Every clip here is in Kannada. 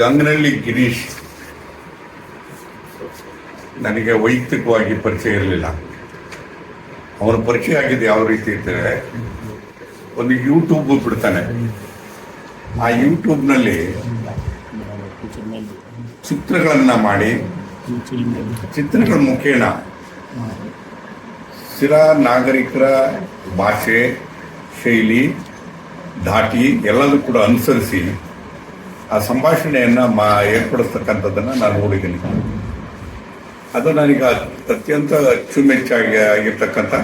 ಗಂಗನಹಳ್ಳಿ ಗಿರೀಶ್ ನನಗೆ ವೈಯಕ್ತಿಕವಾಗಿ ಪರಿಚಯ ಇರಲಿಲ್ಲ. ಅವನ ಪರಿಚಯ ಆಗಿದ್ದು ಯಾವ ರೀತಿ ಇದ್ದರೆ ಒಂದು ಯೂಟ್ಯೂಬ್ ಬಿಡ್ತಾನೆ. ಆ ಯೂಟ್ಯೂಬ್ನಲ್ಲಿ ಚಿತ್ರಗಳನ್ನು ಮಾಡಿ, ಚಿತ್ರಗಳ ಮುಖೇನ ಸ್ಥಿರ ನಾಗರಿಕರ ಭಾಷೆ, ಶೈಲಿ, ಧಾಟಿ ಎಲ್ಲದೂ ಕೂಡ ಅನುಸರಿಸಿ ಆ ಸಂಭಾಷಣೆಯನ್ನು ಮಾ ಏರ್ಪಡಿಸ್ತಕ್ಕಂಥದ್ದನ್ನು ನಾನು ನೋಡಿದ್ದೀನಿ. ಅದು ನನಗೆ ಅತ್ಯಂತ ಅಚ್ಚುಮೆಚ್ಚಾಗಿ ಆಗಿರ್ತಕ್ಕಂಥ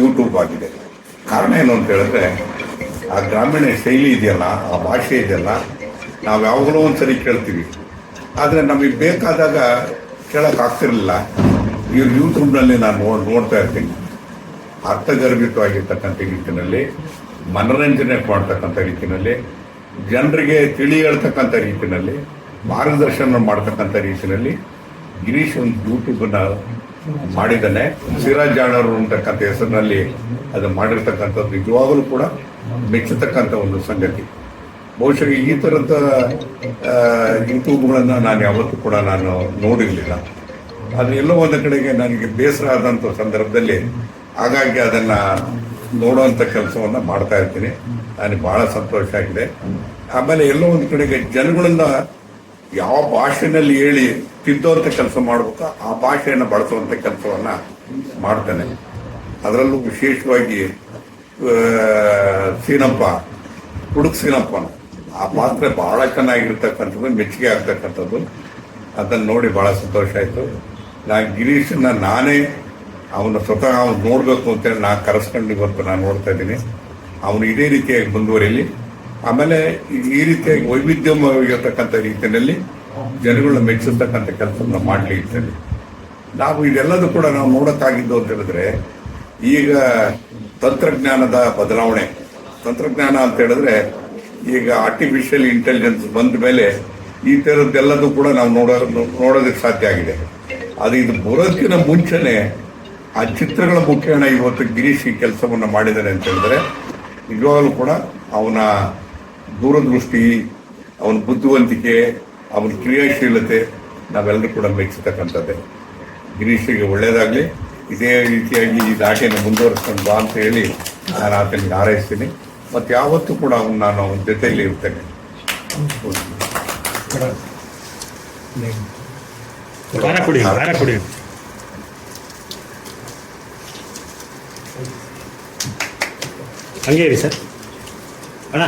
ಯೂಟ್ಯೂಬ್ ಆಗಿದೆ. ಕಾರಣ ಏನು ಅಂತ ಹೇಳಿದ್ರೆ, ಆ ಗ್ರಾಮೀಣ ಶೈಲಿ ಇದೆಯಲ್ಲ, ಆ ಭಾಷೆ ಇದೆಯಲ್ಲ, ನಾವು ಯಾವಾಗಲೂ ಒಂದ್ಸರಿ ಕೇಳ್ತೀವಿ. ಆದರೆ ನಮಗೆ ಬೇಕಾದಾಗ ಕೇಳೋಕ್ಕಾಗ್ತಿರಲಿಲ್ಲ ಈ ಯೂಟ್ಯೂಬ್ನಲ್ಲಿ ನಾನು ನೋಡಿ ನೋಡ್ತಾ ಇರ್ತೀನಿ. ಅರ್ಥಗರ್ಭಿತವಾಗಿರ್ತಕ್ಕಂಥ ನಿಟ್ಟಿನಲ್ಲಿ, ಮನರಂಜನೆ ಮಾಡ್ತಕ್ಕಂಥ ರೀತಿಯಲ್ಲಿ ಜನರಿಗೆ ತಿಳಿ ಹೇಳ್ತಕ್ಕಂಥ ರೀತಿಯಲ್ಲಿ ಮಾರ್ಗದರ್ಶನ ಮಾಡ್ತಕ್ಕಂಥ ರೀತಿಯಲ್ಲಿ ಗಿರೀಶ್ ಒಂದು ಯೂಟ್ಯೂಬನ್ನ ಮಾಡಿದ್ದಾನೆ. ಸಿರಾಜ್ ಜಾಣರು ಅಂತಕ್ಕಂಥ ಹೆಸರಿನಲ್ಲಿ ಅದು ಮಾಡಿರ್ತಕ್ಕಂಥದ್ದು ನಿಜವಾಗಲೂ ಕೂಡ ಮೆಚ್ಚತಕ್ಕಂಥ ಒಂದು ಸಂಗತಿ. ಬಹುಶಃ ಈ ಥರದ ಯೂಟ್ಯೂಬ್ಗಳನ್ನು ನಾನು ಯಾವತ್ತೂ ಕೂಡ ನಾನು ನೋಡಿರಲಿಲ್ಲ. ಅದು ಎಲ್ಲೋ ಒಂದು ಕಡೆಗೆ ನನಗೆ ಬೇಸರ ಆದಂಥ ಸಂದರ್ಭದಲ್ಲಿ ಹಾಗಾಗಿ ಅದನ್ನು ನೋಡುವಂಥ ಕೆಲಸವನ್ನು ಮಾಡ್ತಾ ಇರ್ತೀನಿ. ನನಗೆ ಭಾಳ ಸಂತೋಷ ಆಗಿದೆ. ಆಮೇಲೆ ಎಲ್ಲೋ ಒಂದು ಕಡೆಗೆ ಜನಗಳನ್ನ ಯಾವ ಭಾಷೆನಲ್ಲಿ ಹೇಳಿ ತಿದ್ದುವಂಥ ಕೆಲಸ ಮಾಡಬೇಕು, ಆ ಭಾಷೆಯನ್ನು ಬಳಸುವಂಥ ಕೆಲಸವನ್ನು ಮಾಡ್ತೇನೆ. ಅದರಲ್ಲೂ ವಿಶೇಷವಾಗಿ ಸೀನಪ್ಪ ಹುಡುಗ ಸೀನಪ್ಪನ. ಆ ಪಾತ್ರ ಬಹಳ ಚೆನ್ನಾಗಿರ್ತಕ್ಕಂಥದ್ದು, ಮೆಚ್ಚುಗೆ ಆಗ್ತಕ್ಕಂಥದ್ದು. ಅದನ್ನು ನೋಡಿ ಬಹಳ ಸಂತೋಷ ಆಯಿತು. ನಾನು ಗಿರೀಶನ್ನ ನಾನೇ ಅವನು ಸ್ವತಃ ಅವ್ನು ನೋಡಬೇಕು ಅಂತೇಳಿ ನಾನು ಕರೆಸ್ಕೊಂಡು ಇವತ್ತು ನಾನು ನೋಡ್ತಾ ಇದ್ದೀನಿ. ಅವನು ಇದೇ ರೀತಿಯಾಗಿ ಮುಂದುವರಿಯಲಿ ಆಮೇಲೆ ಈ- ರೀತಿಯಾಗಿ ವೈವಿಧ್ಯಮಾಗಿರ್ತಕ್ಕಂಥ ರೀತಿಯಲ್ಲಿ ಜನಗಳನ್ನ ಮೆಚ್ಚಿಸ್ತಕ್ಕಂಥ ಕೆಲಸವನ್ನು ಮಾಡಲಿ ಅಂತೇಳಿ ನಾವು ಇದೆಲ್ಲದೂ ಕೂಡ ನಾವು ನೋಡೋಕ್ಕಾಗಿದ್ದು ಅಂತ ಹೇಳಿದ್ರೆ, ಈಗ ತಂತ್ರಜ್ಞಾನದ ಬದಲಾವಣೆ. ತಂತ್ರಜ್ಞಾನ ಅಂತ ಹೇಳಿದ್ರೆ, ಈಗ ಆರ್ಟಿಫಿಷಿಯಲ್ ಇಂಟೆಲಿಜೆನ್ಸ್ ಬಂದ ಮೇಲೆ ಈ ಥರದ್ದೆಲ್ಲದೂ ಕೂಡ ನಾವು ನೋಡೋ ನೋಡೋದಕ್ಕೆ ಸಾಧ್ಯ ಆಗಿದೆ. ಅದು ಇದು ಬರೋದಕ್ಕಿಂತ ಮುಂಚೆನೆ ಆ ಚಿತ್ರಗಳ ಮುಖೇನ ಇವತ್ತು ಗಿರೀಶ್ ಈ ಕೆಲಸವನ್ನು ಮಾಡಿದ್ದಾರೆ ಅಂತ ಹೇಳಿದ್ರೆ ನಿಜವಾಗಲೂ ಕೂಡ ಅವನ ದೂರದೃಷ್ಟಿ ಅವನ ಬುದ್ಧಿವಂತಿಕೆ ಅವನ ಕ್ರಿಯಾಶೀಲತೆ ನಾವೆಲ್ಲರೂ ಕೂಡ ಮೆಚ್ಚತಕ್ಕಂಥದ್ದೇ ಗಿರೀಶಿಗೆ ಒಳ್ಳೆಯದಾಗಲಿ ಇದೇ ರೀತಿಯಾಗಿ ಈ ದಾಟಿಯನ್ನು ಮುಂದುವರಿಸ್ಕೊಂಡು ಬಾ ಅಂತ ಹೇಳಿ ನಾನು ಆತನಿಗೆ ಹಾರೈಸ್ತೀನಿ. ಮತ್ತು ಯಾವತ್ತೂ ಕೂಡ ಅವನು ನಾನು ಅವನ ಜೊತೆಯಲ್ಲಿ ಇರ್ತೇನೆ. ಕೊಡಿ ಕುಡಿ ಹಂಗೆ ಹೇಳಿ ಸರ್. ಅಣ್ಣ.